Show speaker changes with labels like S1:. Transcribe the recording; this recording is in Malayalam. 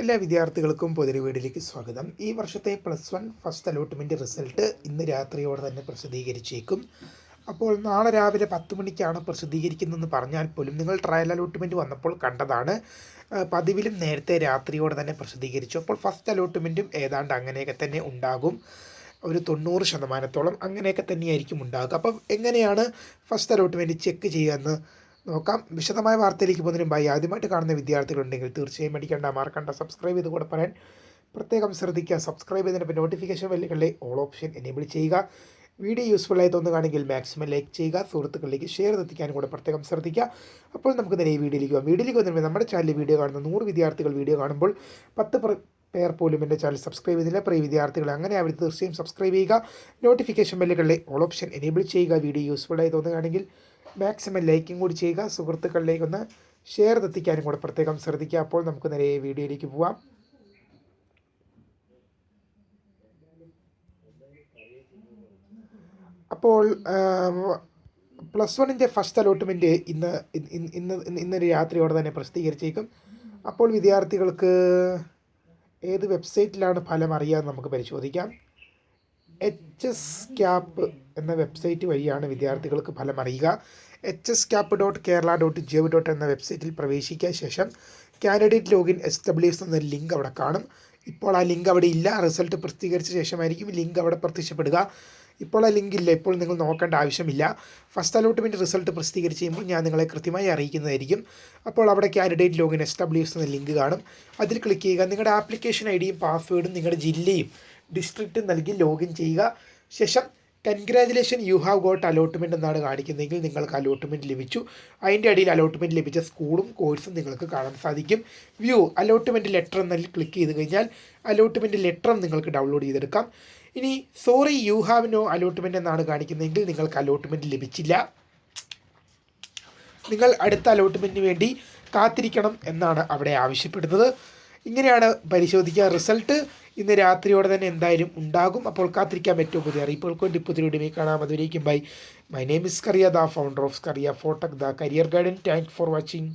S1: എല്ലാ വിദ്യാർത്ഥികൾക്കും പുതിയൊരു വീടിലേക്ക് സ്വാഗതം. ഈ വർഷത്തെ plus one first allotment result ഇന്ന് രാത്രിയോടെ തന്നെ പ്രസിദ്ധീകരിച്ചേക്കും. അപ്പോൾ നാളെ രാവിലെ പത്ത് മണിക്കാണ് പ്രസിദ്ധീകരിക്കുന്നതെന്ന് പറഞ്ഞാൽ പോലും നിങ്ങൾ ട്രയൽ അലോട്ട്മെന്റ് വന്നപ്പോൾ കണ്ടതാണ്. പതിവിലും നേരത്തെ രാത്രിയോടെ തന്നെ പ്രസിദ്ധീകരിച്ചു. അപ്പോൾ ഫസ്റ്റ് അലോട്ട്മെന്റും ഏതാണ്ട് അങ്ങനെയൊക്കെ തന്നെ ഉണ്ടാകും. ഒരു തൊണ്ണൂറ് ശതമാനത്തോളം അങ്ങനെയൊക്കെ തന്നെയായിരിക്കും ഉണ്ടാകുക. അപ്പം എങ്ങനെയാണ് ഫസ്റ്റ് അലോട്ട്മെന്റ് ചെക്ക് ചെയ്യുകയെന്ന് നോക്കാം. വിശദമായ വാർത്തയിലേക്ക് പോകുന്നതിന് മുമ്പായി ആദ്യമായിട്ട് കാണുന്ന വിദ്യാർത്ഥികളുണ്ടെങ്കിൽ തീർച്ചയായും അടിക്കേണ്ട മാർക്കണ്ട സബ്സ്ക്രൈബ് ചെയ്ത് കൂടെ പറയാൻ പ്രത്യേകം ശ്രദ്ധിക്കുക. സബ്സ്ക്രൈബ് ചെയ്തതിനൊപ്പം നോട്ടിഫിക്കേഷൻ ബെല്ലുകളിലെ ഓൾ ഓപ്ഷൻ എനേബിൾ ചെയ്യുക. വീഡിയോ യൂസ്ഫുൾ ആയി തോന്നുകയാണെങ്കിൽ മാക്സിമം ലൈക്ക് ചെയ്യുക. സുഹൃത്തുക്കളിലേക്ക് ഷെയർ എത്തിക്കാനും കൂടെ പ്രത്യേകം ശ്രദ്ധിക്കുക. അപ്പോൾ നമുക്ക് നേരെ ഈ വീഡിയോയിലേക്ക് പോകാം. വീഡിയോയിലേക്ക് വന്നിട്ട് നമ്മുടെ ചാനലിൽ വീഡിയോ കാണുന്ന നൂറ് വിദ്യാർത്ഥികൾ വീഡിയോ കാണുമ്പോൾ പത്ത് പേർ പോലും എന്റെ ചാനൽ സബ്സ്ക്രൈബ് ചെയ്തില്ല. പ്രിയ വിദ്യാർത്ഥികൾ അങ്ങനെ അവർ തീർച്ചയായും സബ്സ്ക്രൈബ് ചെയ്യുക. നോട്ടിഫിക്കേഷൻ ബെല്ലുകളിലെ ഓൾ ഓപ്ഷൻ എനേബിൾ ചെയ്യുക. വീഡിയോ യൂസ്ഫുൾ ആയി തോന്നുകയാണെങ്കിൽ മാക്സിമം ലൈക്കും കൂടി ചെയ്യുക. സുഹൃത്തുക്കളിലേക്ക് ഒന്ന് ഷെയർ എത്തിക്കാനും കൂടെ പ്രത്യേകം ശ്രദ്ധിക്കുക. അപ്പോൾ നമുക്ക് നേരെ വീഡിയോയിലേക്ക് പോവാം. അപ്പോൾ പ്ലസ് വണ്ണിന്റെ ഫസ്റ്റ് അലോട്ട്മെന്റ് ഇന്ന് ഇന്ന് ഇന്നൊരു രാത്രിയോടെ തന്നെ പ്രസിദ്ധീകരിച്ചേക്കും. അപ്പോൾ വിദ്യാർത്ഥികൾക്ക് ഏത് വെബ്സൈറ്റിലാണ് ഫലം അറിയാമെന്ന് നമുക്ക് പരിശോധിക്കാം. എച്ച് എസ് ക്യാപ്പ് എന്ന വെബ്സൈറ്റ് വഴിയാണ് വിദ്യാർത്ഥികൾക്ക് ഫലം അറിയുക. H S cap dot Kerala dot GOV dot എന്ന വെബ്സൈറ്റിൽ പ്രവേശിക്കുക ശേഷം candidate login S W S എന്ന ലിങ്ക് അവിടെ കാണും. ഇപ്പോൾ ആ ലിങ്ക് അവിടെ ഇല്ല. റിസൾട്ട് പ്രസിദ്ധീകരിച്ച ശേഷമായിരിക്കും ലിങ്ക് അവിടെ പ്രത്യക്ഷപ്പെടുക. ഇപ്പോൾ ആ ലിങ്ക് ഇല്ല. ഇപ്പോൾ നിങ്ങൾ നോക്കേണ്ട ആവശ്യമില്ല. ഫസ്റ്റ് അലോട്ട്മെന്റ് റിസൾട്ട് പ്രസിദ്ധീകരിച്ച് കഴിയുമ്പോൾ ഞാൻ നിങ്ങളെ കൃത്യമായി അറിയിക്കുന്നതായിരിക്കും. അപ്പോൾ അവിടെ candidate login S W S എന്ന ലിങ്ക് കാണും. അതിൽ ക്ലിക്ക് ചെയ്യുക. നിങ്ങളുടെ ആപ്ലിക്കേഷൻ ഐ ഡിയും പാസ്വേഡും നിങ്ങളുടെ ജില്ലയും ഡിസ്ട്രിക്റ്റും നൽകി ലോഗിൻ ചെയ്യുക. ശേഷം congratulation you have got allotment എന്നാണ് കാണിക്കുന്നതെങ്കിൽ നിങ്ങൾക്ക് അലോട്ട്മെന്റ് ലഭിച്ചു. അതിന്റെ അടിയിൽ അലോട്ട്മെന്റ് ലഭിച്ച സ്കൂളും കോഴ്സും നിങ്ങൾക്ക് കാണാൻ സാധിക്കും. വ്യൂ അലോട്ട്മെന്റ് ലെറ്റർ എന്നതിൽ ക്ലിക്ക് ചെയ്ത് കഴിഞ്ഞാൽ അലോട്ട്മെന്റ് ലെറ്ററും നിങ്ങൾക്ക് ഡൗൺലോഡ് ചെയ്തെടുക്കാം. ഇനി sorry you have no allotment എന്നാണ് കാണിക്കുന്നതെങ്കിൽ നിങ്ങൾക്ക് അലോട്ട്മെന്റ് ലഭിച്ചില്ല. നിങ്ങൾ അടുത്ത അലോട്ട്മെന്റിന് വേണ്ടി കാത്തിരിക്കണം എന്നാണ് അവിടെ ആവശ്യപ്പെടുന്നത്. ഇങ്ങനെയാണ് പരിശോധിക്കുക. റിസൾട്ട് ഇന്ന് രാത്രിയോടെ തന്നെ എന്തായാലും ഉണ്ടാകും. അപ്പോൾ കാത്തിരിക്കാൻ പറ്റും പുതിയ അറിയിപ്പുകൾക്ക് വേണ്ടി പുതിയ വീഡിയോ കാണാം. അതുവരേക്കും bye. My name is Kariya the founder of Kariya Photech the career garden thank for watching